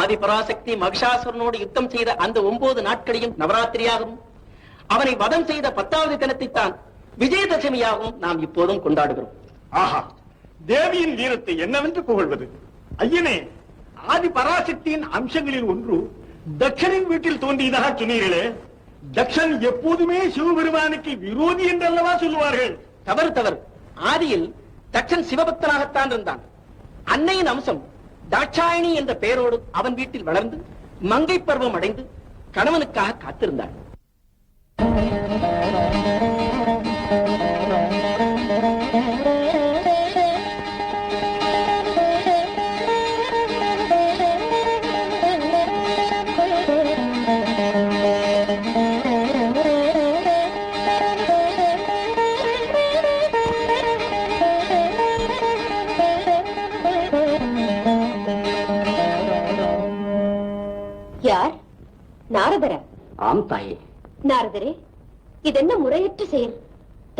ஆதிபராசக்தி மகிஷாசுரனோடு யுத்தம் செய்த அந்த ஒன்பது நாட்களையும் நவராத்திரியாகவும் அவனை வதம் செய்த பத்தாவது தினத்தைத்தான் விஜயதசமியாகவும் நாம் இப்போதும் கொண்டாடுகிறோம். ஆஹா தேவியின் வீரத்தை என்னவென்று புகழ்வது? ஐயனே ஆதி பராசக்தியின் அம்சங்களில் ஒன்று தக்ஷனின் வீட்டில் தோன்றியதாக சொன்னீர்களே. தக்ஷன் எப்போதுமே சிவபெருமானுக்கு விரோதி என்றல்லவா சொல்லுவார்கள்? தவறு தவறு. ஆதியில் தட்சன் சிவபக்தனாகத்தான் இருந்தான். அன்னையின் அம்சம் தாட்சாயணி என்ற பெயரோடு அவன் வீட்டில் வளர்ந்து மங்கை பருவம் அடைந்து கணவனுக்காக காத்திருந்தாள்.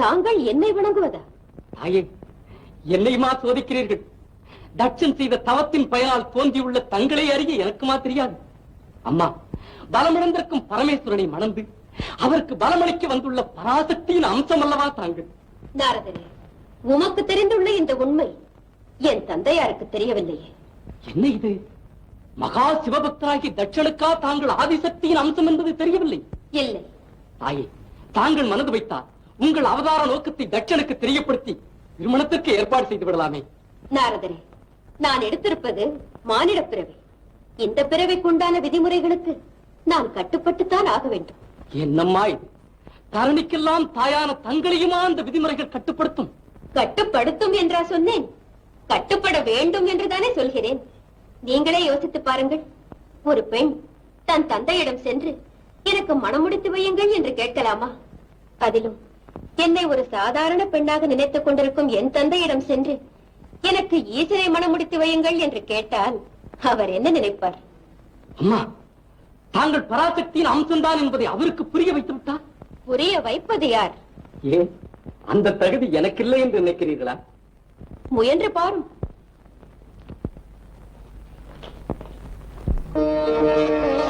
தாங்கள் என்னை வணங்குவதா? தாயே என்னையுமா சோதிக்கிறீர்கள்? தட்சன் செய்த தவத்தின் பயனால் தோன்றியுள்ள தங்களை அறிய எனக்குமா தெரியாது? அம்மா பலமிழந்திருக்கும் பரமேஸ்வரனை மணந்து அவருக்கு பலமளிக்க வந்துள்ள பராசக்தியின் அம்சம் அல்லவா தாங்கள். நாரதரே உமக்கு தெரிந்துள்ள இந்த உண்மை என் தந்தையாருக்கு தெரியவில்லையே. என்ன இது? மகா சிவபக்தராகி தட்சனுக்கா தாங்கள் ஆதிசக்தியின் அம்சம் என்பது தெரியவில்லை? இல்லை. தாயே தாங்கள் மனது வைத்தால் உங்கள் அவதார நோக்கத்தை தட்சனுக்கு தெரியப்படுத்தி திருமணத்திற்கு ஏற்பாடு செய்து விடலாமே. நாரதரே நான் எடுத்திருப்பது மானிட பிறவி. இந்த பிறவிக்குண்டான விதிமுறைகளுக்கு நான் கட்டுப்பட்டுத்தான் ஆக வேண்டும். என்னம்மா இது? தரணிக்கெல்லாம் தாயான தங்களையுமா அந்த விதிமுறைகள் கட்டுப்படுத்தும்? கட்டுப்படுத்தும் என்றா சொன்னேன். கட்டுப்பட வேண்டும் என்றுதானே சொல்கிறேன். நீங்களே யோசித்து பாருங்கள். ஒரு பெண் தன் தந்தையிடம் சென்று எனக்கு மணமுடித்து வையுங்கள் என்று கேட்கலாமா? அதிலும் என்னை ஒரு சாதாரண பெண்ணாக நினைத்துக் கொண்டிருக்கும் என் தந்தையிடம் சென்று எனக்கு ஈசனை மணமுடித்து வையுங்கள் என்று கேட்டால் அவர் என்ன நினைப்பார்? அம்மா தாங்கள் பராசக்தியின் அம்சம்தான் என்பதை அவருக்கு புரிய வைத்து விட்டார் புரிய வைப்பது யார்? ஏன்? அந்த தகுதி எனக்கில்லை என்று நினைக்கிறீர்களா? முயன்று பாரும்.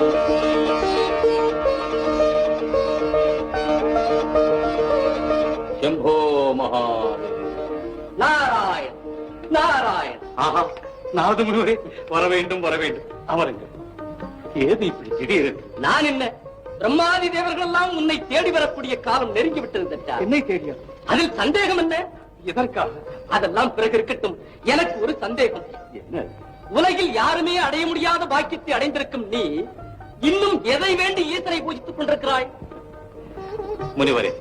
செம்போ மகாதேவ நாராயண் நாராயண். ஆஹா நாரத முனிவரே வர வேண்டும் வர வேண்டும். அமருங்க ஏது இப்படி திடீரென்று? நான் என்ன? பிரம்மாதி தேவர்கள் எல்லாம் உன்னை தேடி வரக்கூடிய காலம் நெருங்கி தட்டா. என்னை தேடியா? அதில் சந்தேகம் என்ன? எதற்காக? அதெல்லாம் பிறகு இருக்கட்டும். எனக்கு ஒரு சந்தேகம். என்ன? உலகில் யாருமே அடைய முடியாத பாக்கியத்தை அடைந்திருக்கும் நீ இன்னும் எதை வேண்டி ஈசனை பூஜித்துக் கொண்டிருக்கிறாய்? முனிவரே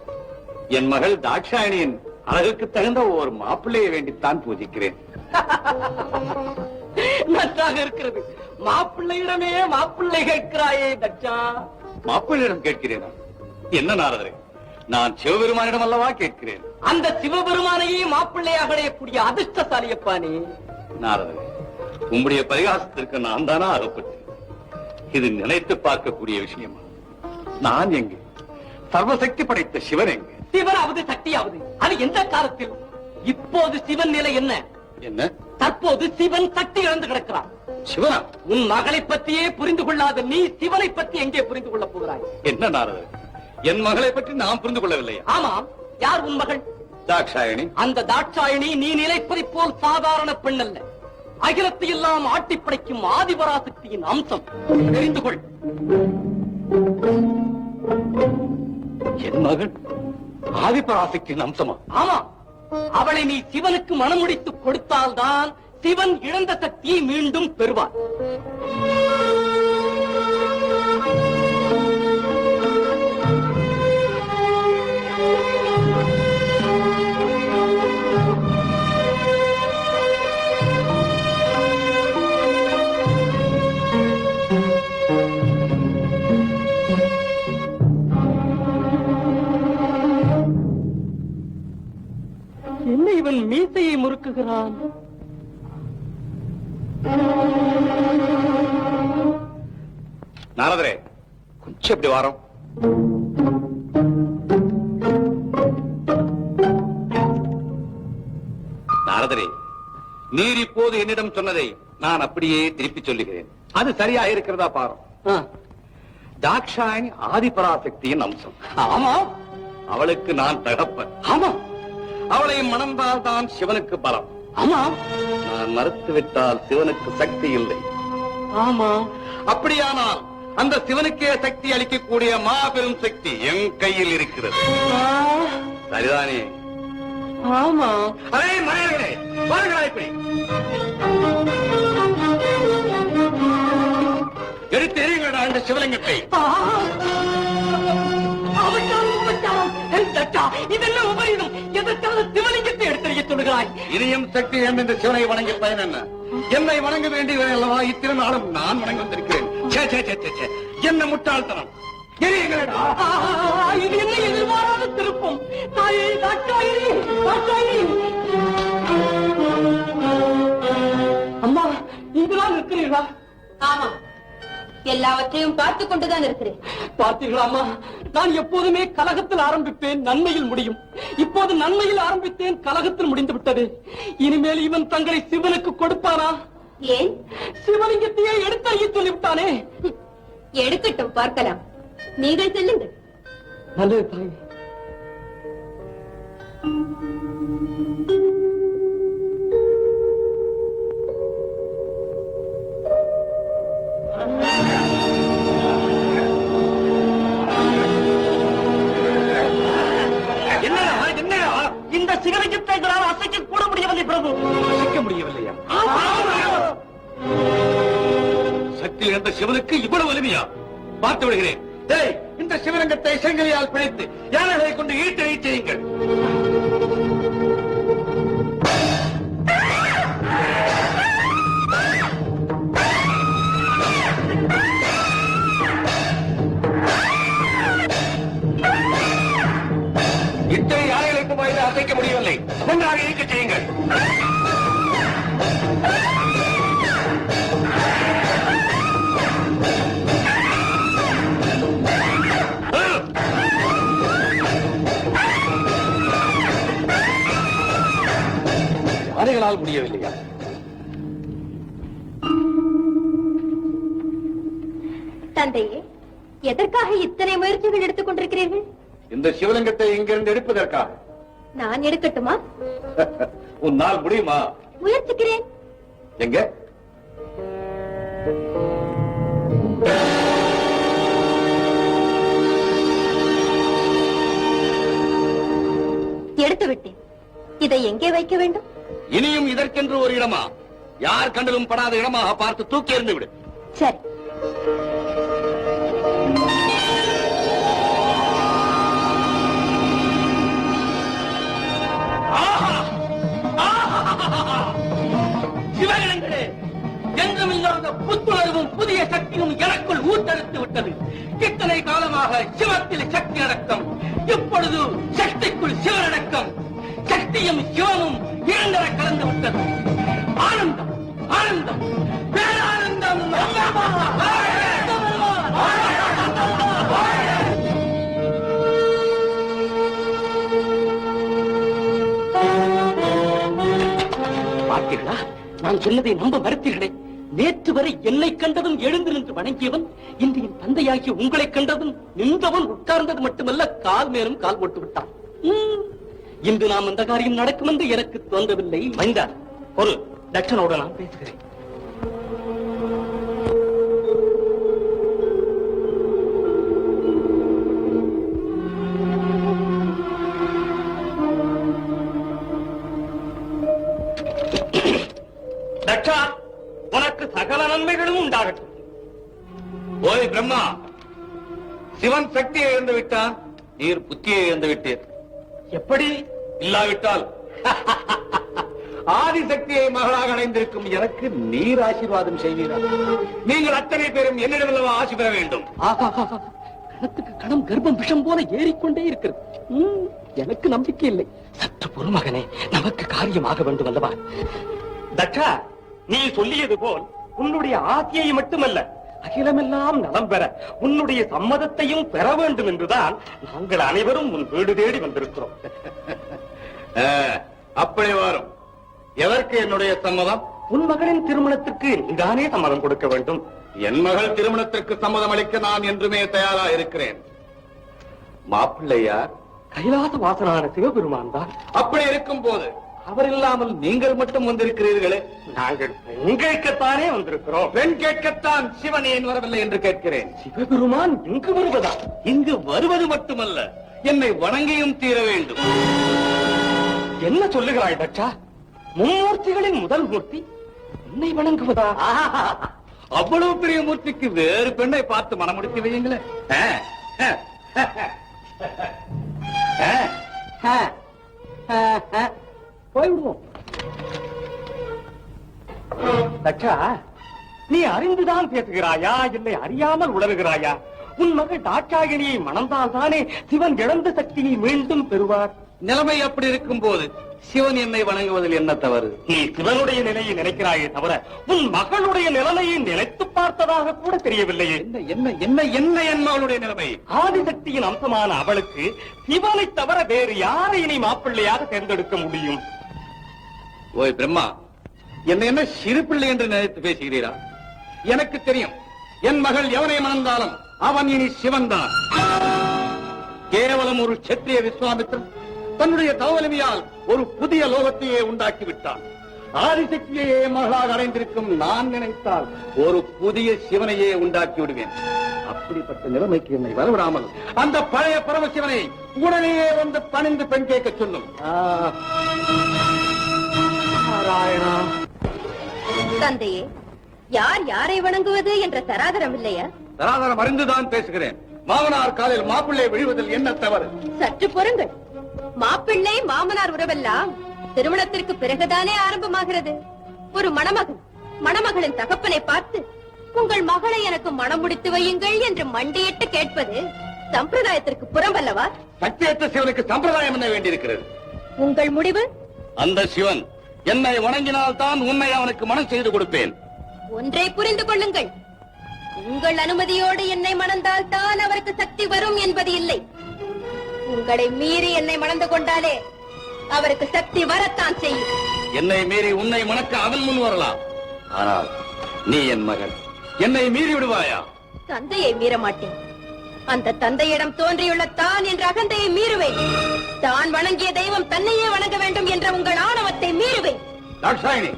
என் மகள் தாட்சாயணியின் அழகுக்கு தகுந்த ஒரு மாப்பிள்ளையை வேண்டித்தான் பூஜிக்கிறேன். நன்றாக இருக்கிறது. மாப்பிள்ளையிடமே மாப்பிள்ளை கேட்கிறாயே தட்சா மாப்பிள்ளையிடம் கேட்கிறேனா? என்ன நாரதரே? நான் சிவபெருமானிடம் அல்லவா கேட்கிறேன்? அந்த சிவபெருமானையே மாப்பிள்ளையாக அடையக்கூடிய அதிர்ஷ்டசாலியப்பா நீ நாரதரே உம்முடைய பரிகாசத்திற்கு நான் தானா அகப்பட்டேன். இது நினைத்து பார்க்கக்கூடிய விஷயமா? நான் எங்கே? சர்வசக்தி படைத்த சிவன் எங்கே? சிவனாவது சக்தியாவது. அது எந்த காலத்தில்? இப்போது சிவன் நிலை என்ன? என்ன? தற்போது சிவன் சக்தி இழந்து கிடக்கிறான். சிவனா? உன் மகளை பற்றியே புரிந்து கொள்ளாத நீ சிவனை பற்றி எங்கே புரிந்து கொள்ளப் போகிறாய்? என்ன நாரதரே? என் மகளை பற்றி நான் புரிந்து கொள்ளவில்லையா? ஆமாம். யார் உன் மகள்? தாட்சாயணி. அந்த தாட்சாயணி நீ நினைப்பதைப் போல் சாதாரண பெண் அல்ல. அகிலத்தை எல்லாம் ஆட்டிப் படைக்கும் ஆதிபராசக்தியின் அம்சம். தெரிந்து கொள். என் மகள் ஆதிபராசக்தியின் அம்சமா ஆமா. அவளை நீ சிவனுக்கு மனமுடித்து கொடுத்தால்தான் சிவன் இழந்த சக்தியை மீண்டும் பெறுவார். இவன் மீசையை முறுக்குகிறான். நாரதரே கொஞ்சம் இப்படி வாரம் நாரதரே நீர் இப்போது என்னிடம் சொன்னதை நான் அப்படியே திருப்பி சொல்லுகிறேன். அது சரியா இருக்கிறதா பாரு? ஆ, தாக்ஷாயணி ஆதிபராசக்தியின் அம்சம். ஆமா. அவளுக்கு நான் தகப்பன். ஆமா. அவளை மணந்தால் தான் சிவனுக்கு பலம். ஆமா. நான் மறுத்துவிட்டால் சிவனுக்கு சக்தி இல்லை. ஆமா. அப்படியானால் அந்த சிவனுக்கே சக்தி அளிக்கக்கூடிய மாபெரும் சக்தி என் கையில் இருக்கிறது. சரிதானே? ஆமா. அதே மனிதர்களே வாருங்களா இப்படி எடுத்து எறியுங்கடா அந்த சிவலிங்கத்தை. இதெல்லாம் உபரீதம். சிவலிங்கத்தை எடுத்தறிய சொல்லுகிறாய். இனியும் சக்தி என் இந்த சிவனை வணங்கி பயன் என்ன? என்னை வணங்க வேண்டியவன் அல்லவா? இத்திருநாளும் நான் வணங்கி வந்திருக்கிறேன். ச்சே, ச்சே, ச்சே. என்ன முட்டாள்தனம்? எரியுங்களடா ஆ, இது என்ன எதிர்பாராத திருப்பம்? தாயே தாக்காயிரி தாக்காயிரி அம்மா இங்குதான் இருக்கிறீர்களா? ஆமா எல்லாவற்றையும் பார்த்து கொண்டுதான் இருக்கிறேன். பார்த்தீர்களா அம்மா? நான் எப்போதுமே கலகத்தில் ஆரம்பிப்பேன் நன்மையில் முடியும். இப்போது நன்மையில் ஆரம்பித்தேன் கலகத்தில் முடிந்து விட்டது. இனிமேல் இவன் தங்களை சிவனுக்கு கொடுப்பானா? ஏன்? சிவலிங்கத்தையே எடுத்தறிய சொல்லிவிட்டானே? எடுக்கட்டும் பார்க்கலாம். நீங்கள் செல்லுங்கள். நல்லது தாய். இழந்த இவ்வளவு வலிமையா பார்த்து விடுகிறேன். டேய் இந்த சிவரங்கத்தை செங்கலியால் பிழைத்து யானைகளை கொண்டு ஈட்டு செய்யுங்கள். இத்தனை யானைகளுக்கு வாய்ந்து அசைக்க முடியவில்லை. ஒன்றாக இயக்க செய்யுங்கள். யானைகளால் முடியவில்லையா? தந்தையே எதற்காக இத்தனை முயற்சிகள் எடுத்துக் கொண்டிருக்கிறீர்கள்? இந்த சிவலிங்கத்தை இங்கிருந்து எடுப்பதற்காக. நான் எடுக்கட்டுமா? உன்னால் முடியுமா? முயற்சிக்கிறேன். எங்க? எடுத்து விட்டேன் இதை எங்கே வைக்க வேண்டும்? இனியும் இதற்கென்று ஒரு இடமா? யார் கண்டலும் படாத இடமாக பார்த்து தூக்கி எறிந்து விடு. சரி. சிவகணங்களே என்றும் இல்லாத புத்துணர்வும் புதிய சக்தியும் எனக்குள் ஊட்டெடுத்து விட்டது. இத்தனை காலமாக சிவத்தில் சக்தி அடக்கம். இப்பொழுது சக்திக்குள் சிவனடக்கம் சக்தியும் சிவமும் இரண்டர கலந்து விட்டது. ஆனந்தம் ஆனந்தம். பேரானந்தம் பார்த்தீர்களா? நான் சொன்னதை நம்ப மறுத்தீர்களே. நேற்று வரை என்னை கண்டதும் எழுந்து நின்று வணங்கியவன் இன்று என் தந்தையாகிய உங்களை கண்டதும் நின்றவன் உட்கார்ந்தது மட்டுமல்ல கால் மேலும் கால் போட்டு விட்டான் இன்று நாம் அந்த காரியம் நடக்கும் என்று எனக்கு தோன்றவில்லை. மைந்தா ஒரு தட்சனோடு நான் பேசுகிறேன். தட்சா உனக்கு சகல நன்மைகளும் உண்டாகட்டும். ஓய் பிரம்மா சிவன் சக்தியை இழந்து விட்டான் நீர் புத்தியை இழந்து விட்டீர் எப்படி? இல்லாவிட்டால். ஆதிசக்தியை மகளாக அடைந்திருக்கும் எனக்கு நீர் ஆசீர்வாதம் செய்வீரா? நீங்கள் அத்தனை பேரும் என்னிடமல்லவா ஆசி பெற வேண்டும். கணத்துக்கு கணம் கர்ப்பம் விஷம் போல ஏறிக்கொண்டே இருக்கிறது. எனக்கு நம்பிக்கை இல்லை. சற்று பொறுமகனே நமக்கு காரியமாக வேண்டும் அல்லவா? தட்சா நீ சொல்லியது போல் உன்னுடைய ஆசையை மட்டுமல்ல அகிலமெல்லாம் நலம் பெற உன்னுடைய சம்மதத்தையும் பெற வேண்டும் என்றுதான் நாங்கள் அனைவரும் உன் வீடு தேடி வந்திருக்கிறோம். அப்படி வரும். எதற்கு என்னுடைய சம்மதம்? உன் மகனின் திருமணத்திற்கு நீதானே சம்மதம் கொடுக்க வேண்டும். என் மகள் திருமணத்திற்கு சம்மதம் அளிக்க நான் என்றுமே தயாரா இருக்கிறேன் மாப்பிள்ளையா கைலாச வாசனான சிவபெருமான் தான். அப்படி இருக்கும் போது அவர் இல்லாமல் நீங்கள் மட்டும் வந்திருக்கிறீர்களே? நாங்கள் பெண் கேட்கத்தானே வந்திருக்கிறோம். பெண் கேட்கத்தான் சிவன் ஏன் வரவில்லை என்று கேட்கிறேன். சிவபெருமான் இங்கு வருவதா? இங்கு வருவது மட்டுமல்ல என்னை வணங்கியும் தீர வேண்டும். என்ன சொல்லுகிறாய் தட்சா? மும்மூர்த்திகளின் முதல் மூர்த்தி உன்னை வணங்குவதா? அவ்வளவு பெரிய மூர்த்திக்கு வேறு பெண்ணை பார்த்து மனமுடித்து வையுங்களேன். ஆ, ஆ, ஆ. போய்விடுவோம் தட்சா நீ அறிந்துதான் பேசுகிறாயா? இல்லை அறியாமல் உளறுகிறாயா? உன் மகள் தாட்சாயணியை மணந்தால் தானே சிவன் இழந்த சக்தியை மீண்டும் பெறுவார். நிலைமை அப்படி இருக்கும் போது சிவன் என்னை வணங்குவதில் என்ன தவறு? நீ சிவனுடைய நிலையை நினைக்கிறாயே தவிர உன் மகளுடைய நிலைமையை நினைத்து பார்த்ததாக கூட தெரியவில்லையே. என்ன என்ன என்ன என்ன என் மகளுடைய நிலைமை? ஆதிசக்தியின் அம்சமான அவளுக்கு சிவனை தவிர வேறு யாரை இனி மாப்பிள்ளையாக தேர்ந்தெடுக்க முடியும்? ஓய் பிரம்மா என்னை என்ன சிறு பிள்ளை என்று நினைத்து பேசுகிறீரா? எனக்கு தெரியும் என் மகள் எவனை மணந்தாலும் அவன் இனி சிவன்தான். கேவலம் ஒரு சத்திரிய விஸ்வாமித்ரன் தன்னுடைய தவலிமையால் ஒரு புதிய லோகத்தையே உண்டாக்கி விட்டான் ஆதிசக்தியையே மகளாக அடைந்திருக்கும் நான் நினைத்தால் ஒரு புதிய சிவனையே உண்டாக்கி விடுவேன் அப்படிப்பட்ட நிலைமைக்கு என்னை வரவிடாமல் அந்த பழைய பரமசிவனை உடனேயே வந்து பணிந்து பெண் கேட்க சொல்லும். நாராயணா. தந்தையே யார் யாரை வணங்குவது என்ற தராதரம் இல்லையா? தராதரம் அறிந்துதான் பேசுகிறேன். மாமனார் காலில் மாப்பிள்ளை விழுவதில் என்ன தவறு? சற்று பொறுங்கள். மாப்பிள்ளை மாமனார் உறவெல்லாம் திருமணத்திற்கு பிறகுதானே ஆரம்பமாகிறது. ஒரு மணமகன் மணமகளின் தகப்பனை பார்த்து உங்கள் மகளை எனக்கு மணம் முடித்து வையுங்கள் என்று மண்டியிட்டு கேட்பது சம்பிரதாயத்திற்கு புறம்பல்லவா? சத்தியத்த சிவனுக்கு சம்பிரதாயம் என்ன வேண்டியிருக்கிறது? உங்கள் முடிவு? அந்த சிவன் என்னை வணங்கினால் தான் உன்னை அவனுக்கு மனம் செய்து கொடுப்பேன். ஒன்றை புரிந்து கொள்ளுங்கள். உங்கள் அனுமதியோடு என்னை மணந்தால் தான் அவருக்கு சக்தி வரும் என்பது இல்லை. உங்களை மீறி என்னை மணந்து கொண்டாலே அவருக்கு சக்தி வரத்தான் செய்யும். என்னை மீறி உன்னை மணக்க அவன் முன் வரலாம். ஆனால் நீ என் மகன். என்னை மீறி விடுவாயா? தந்தையை மீற மாட்டேன். அந்த தந்தையிடம் தோன்றியுள்ள தான் என்ற அகந்தையை மீறுவேன். தான் வணங்கிய தெய்வம் தன்னையே வணங்க வேண்டும் என்ற உங்கள் ஆணவத்தை மீறுவேன். தாட்சாயினி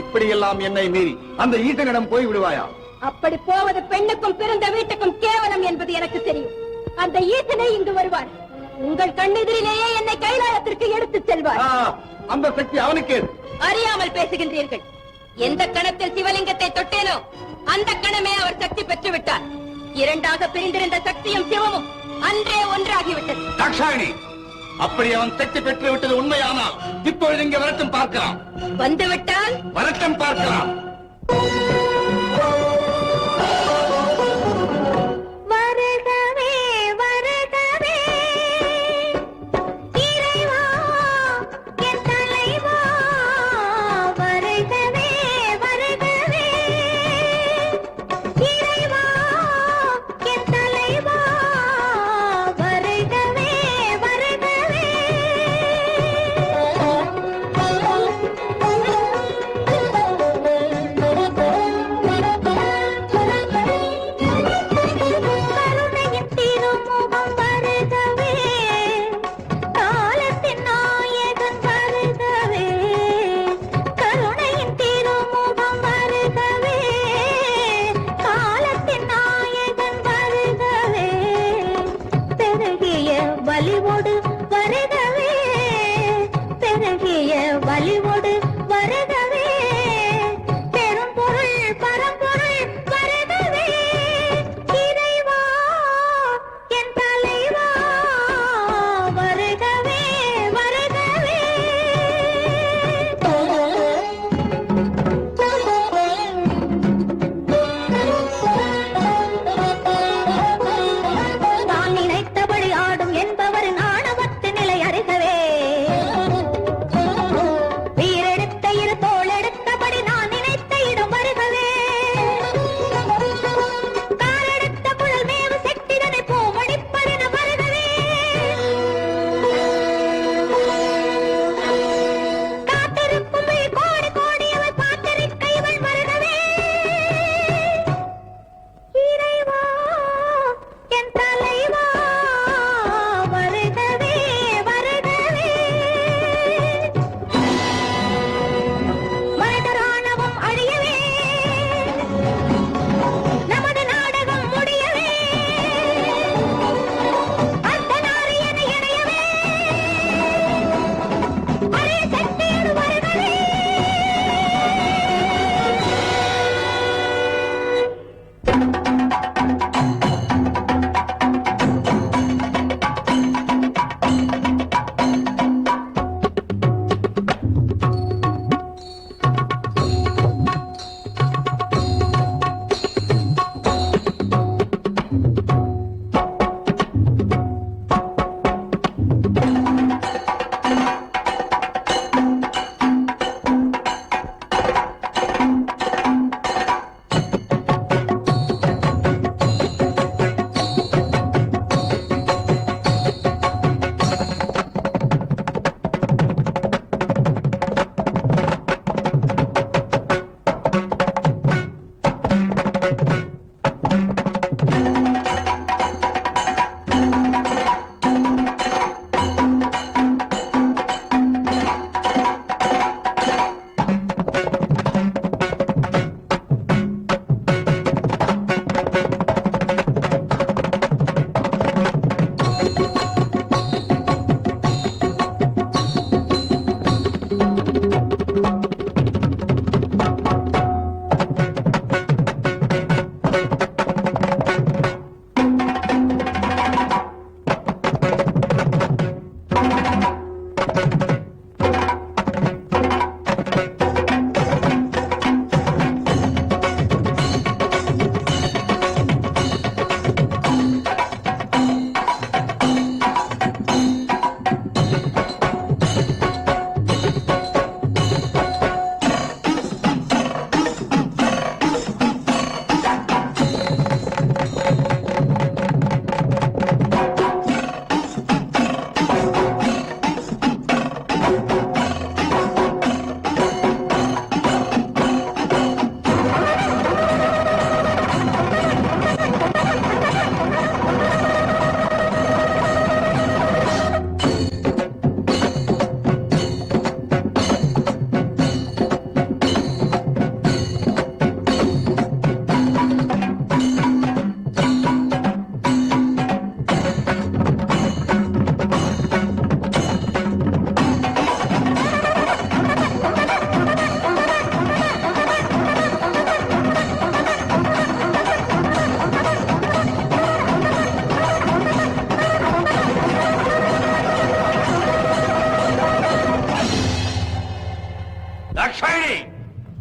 இப்படியெல்லாம் என்னை மீறி அந்த ஈசனிடம் போய் விடுவாயா? அப்படி போவது பெண்ணுக்கும் பிறந்த வீட்டுக்கும் கேவலம் என்பது எனக்கு தெரியும். அந்த ஈசனே இங்கு வருவார். உங்கள் கண்ணெதிரிலேயே என்னை கைலாயத்திற்கு எடுத்துச் செல்வார். அந்த சக்தி அவனுக்கே. அறியாமல் பேசுகின்றீர்கள். எந்த கணத்தில் சிவலிங்கத்தை தொட்டேனோ அந்த கணமே அவர் சக்தி பெற்று விட்டார் இரண்டாக பிரிந்திருந்த சக்தியும் சிவமும் அன்றே ஒன்றாகிவிட்டது. அப்படி அவன் சக்தி பெற்று விட்டது உண்மையானால் இப்பொழுது இங்கே வரட்டும் பார்க்கலாம். வந்துவிட்டால்? வரட்டும் பார்க்கலாம்.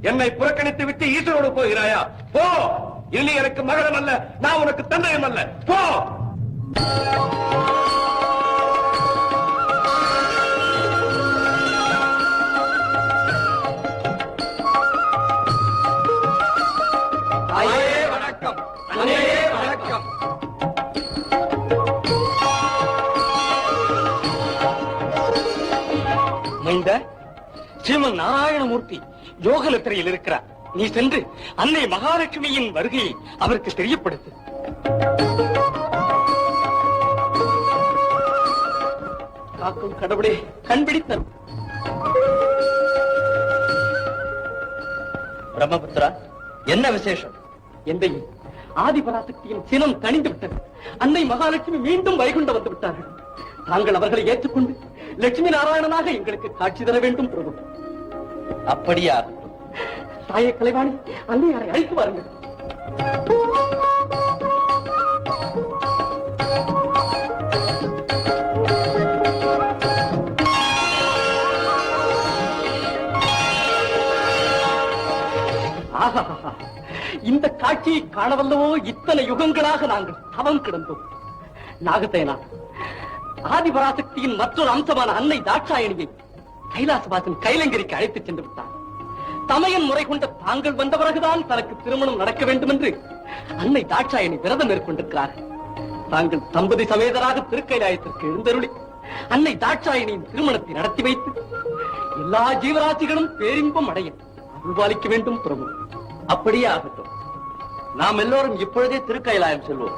என்னை புறக்கணித்து விட்டு ஈஸ்வரோடு போகிறாயா? போ! இல்லை எனக்கு மகளம் அல்ல நான் உனக்கு தந்தையும் அல்ல. போ! மைந்த ஸ்ரீமன் நாராயணமூர்த்தி. யோகலத்திரையில் இருக்கிறார். நீ சென்று அன்னை மகாலட்சுமியின் வருகையை அவருக்கு தெரியப்படுத்து. காக்கும் கடவுளே கண்பிடித்தல் பிரம்மபுத்திரா என்ன விசேஷம்? எந்தையும் ஆதிபராசக்தியின் சினம் தணிந்து விட்டது. அன்னை மகாலட்சுமி மீண்டும் வைகுண்ட வந்து விட்டார்கள் தாங்கள் அவர்களை ஏற்றுக்கொண்டு லட்சுமி நாராயணனாக எங்களுக்கு காட்சி தர வேண்டும் பிரபு. அப்படியா தாயை கலைவாணி அன்னையாரை அழைத்து வாருங்கள். இந்த காட்சியை காணவல்லவோ இத்தனை யுகங்களாக நாங்கள் தவம் கிடந்தோம். நாகத்தேனா ஆதிபராசக்தியின் மற்றொரு அம்சமான அன்னை தாட்சாயணியை கைலாசவாசன் கைலங்கிரிக்கு அழைத்துச் சென்று விட்டார் தமையன் முறை கொண்ட தாங்கள் வந்த பிறகுதான் தனக்கு திருமணம் நடக்க வேண்டும் என்று அன்னை தாட்சாயணி விரதம் மேற்கொண்டிருக்கிறார். தாங்கள் தம்பதி சமேதராக திருக்கைலாயத்திற்கு எழுந்தருளி அன்னை தாட்சாயணியின் திருமணத்தை நடத்தி வைத்து எல்லா ஜீவராசிகளும் பேரின்பம் அடைய அருள்பாலிக்க வேண்டும் பிரபு. அப்படியே ஆகட்டும். நாம் எல்லோரும் இப்பொழுதே திருக்கைலாயம் செல்வோம்.